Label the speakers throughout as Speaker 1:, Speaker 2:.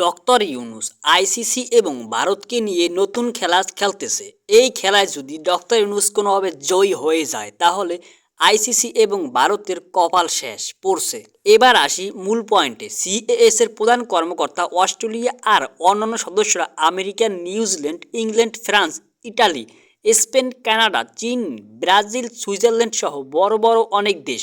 Speaker 1: Doctor Yunus, ICC এবং ভারতকে নিয়ে নতুন খেলা খেলতেছে। এই খেলায় যদি ডক্টর ইউনুস কোনোভাবে জয়ী হয়ে যায়, তাহলে আইসিসি এবং ভারতের কপাল শেষ পড়ছে। এবার আসি মূল পয়েন্টে। সিএএস এর প্রধান কর্মকর্তা অস্ট্রেলিয়া আর অন্যান্য সদস্যরা America, New Zealand, England, France, Italy, Spain, Canada, চীন, ব্রাজিল, সুইজারল্যান্ড সহ বড় বড় অনেক দেশ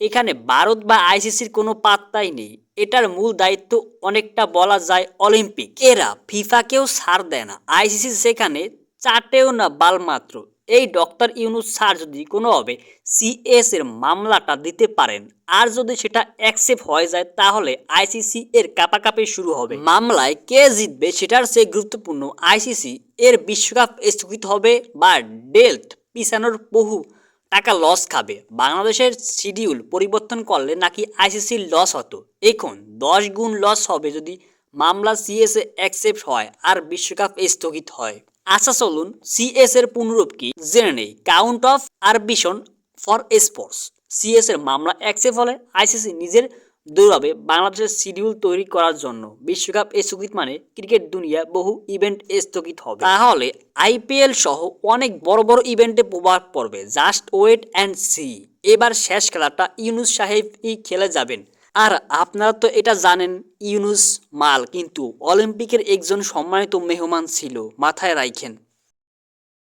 Speaker 1: এখানে ভারত বা আইসিসির কোনো পাত্তাই নেই। এটার মূল দায়িত্ব অনেকটা বলা যায় অলিম্পিক। এরা ফিফাকেও ছাড় দেয় না। আইসিসি সেখানে চাটেও না বালমাত্র এই ডক্টর ইউনুস স্যার যদি কোনোভাবে সিএস এর মামলাটা দিতে পারেন। আর যদি সেটা অ্যাকসেপ্ট হয়ে যায়, তাহলে আইসিসি এর কাপাকাপি শুরু হবে। মামলায় কে জিতবে সেটার চেয়ে গুরুত্বপূর্ণ। আইসিসি এর বিশ্বকাপ স্থগিত হবে বা ডেল্ট পিছানোর বহু টাকা লস খাবে। বাংলাদেশের শিডিউল পরিবর্তন করলে নাকি আইসিসির লস হতো। এখন দশ গুণ লস হবে যদি মামলা সিএসএ অ্যাকসেপ্ট হয় আর বিশ্বকাপ স্থগিত হয়। আচ্ছা চলুন সিএস এর পুনরূপ কি? জেনে নেই। Court of arbitration for sports CS এর মামলা অ্যাকসেপ্ট হলে আইসিসি নিজের দৌড়াবে বাংলাদেশের শিডিউল তৈরি করার জন্য বিশ্বকাপ স্থগিত মানে ক্রিকেট দুনিয়া বহু ইভেন্ট স্থগিত হবে। তাহলে আইপিএল সহ অনেক বড় বড় ইভেন্টে প্রভাব পড়বে। Just wait and see. এবার শেষ খেলাটা ইউনুস সাহেবই খেলে যাবেন। আর আপনারা তো এটা জানেন, ইউনুস মাল। কিন্তু অলিম্পিকের একজন সম্মানিত মেহমান ছিল, মাথায় রাখেন